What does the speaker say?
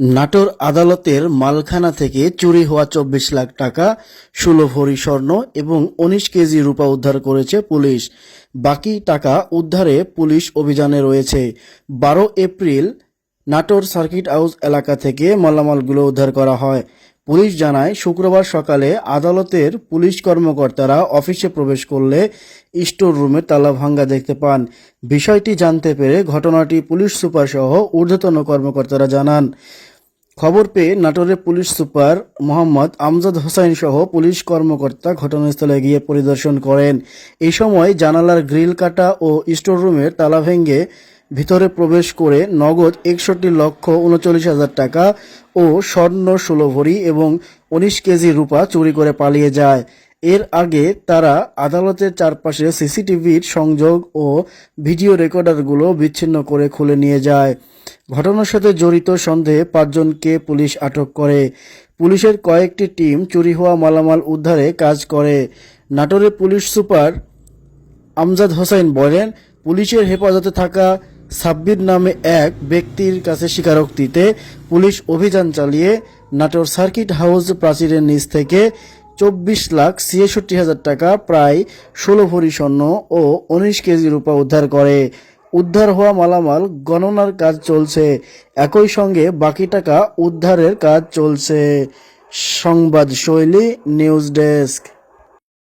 নাটোর আদালতের মালখানা থেকে চুরি হওয়া চব্বিশ লাখ টাকা ষোলো ভরি স্বর্ণ এবং উনিশ কেজি রূপা উদ্ধার করেছে পুলিশ। বাকি টাকা উদ্ধারে পুলিশ অভিযানে রয়েছে। বারো এপ্রিল নাটোর সার্কিট হাউস এলাকা থেকে মালামালগুলো উদ্ধার করা হয়। পুলিশ জানায়, শুক্রবার সকালে আদালতের পুলিশ কর্মকর্তারা অফিসে প্রবেশ করলে স্টোর রুমে তালা ভাঙ্গা দেখতে পান। বিষয়টি জানতে পেরে ঘটনাটি পুলিশ সুপার সহ ঊর্ধ্বতন কর্মকর্তারা জানান। খবর পেয়ে নাটোরের পুলিশ সুপার মোহাম্মদ আমজাদ হোসাইন সহ পুলিশ কর্মকর্তা ঘটনাস্থলে গিয়ে পরিদর্শন করেন। এই সময় জানালার গ্রিল কাটা ও স্টোর রুমের তালা ভেঙে ভিতরে প্রবেশ করে নগদ একষট্টি লক্ষ উনচল্লিশ হাজার টাকা ও স্বর্ণ ষোলো ভরি এবং উনিশ কেজি রূপা চুরি করে পালিয়ে যায়। এর আগে তারা আদালতের চারপাশে সিসিটিভির সংযোগ ও ভিডিও রেকর্ডারগুলো বিচ্ছিন্ন করে খুলে নিয়ে যায়। ঘটনার সাথে জড়িত সন্দেহে পাঁচজনকে পুলিশ আটক করে। পুলিশের কয়েকটি টিম চুরি হওয়া মালামাল উদ্ধারে কাজ করে। নাটোরের পুলিশ সুপার আমজাদ হোসেন বলেন, পুলিশের হেফাজতে থাকা সাব্বির নামে এক ব্যক্তির কাছে স্বীকারোক্তিতে পুলিশ অভিযান চালিয়ে নাটোর সার্কিট হাউস প্রাচীরের নিচ থেকে চব্বিশ লাখ ছিয়াষট্টি হাজার টাকা, প্রায় ষোলো ভরি স্বর্ণ ও উনিশ কেজি রূপা উদ্ধার করে। উদ্ধার হওয়া মালামাল গণনার কাজ চলছে। একই সঙ্গে বাকি টাকা উদ্ধারের কাজ চলছে। সংবাদ শৈলী, নিউজ ডেস্ক।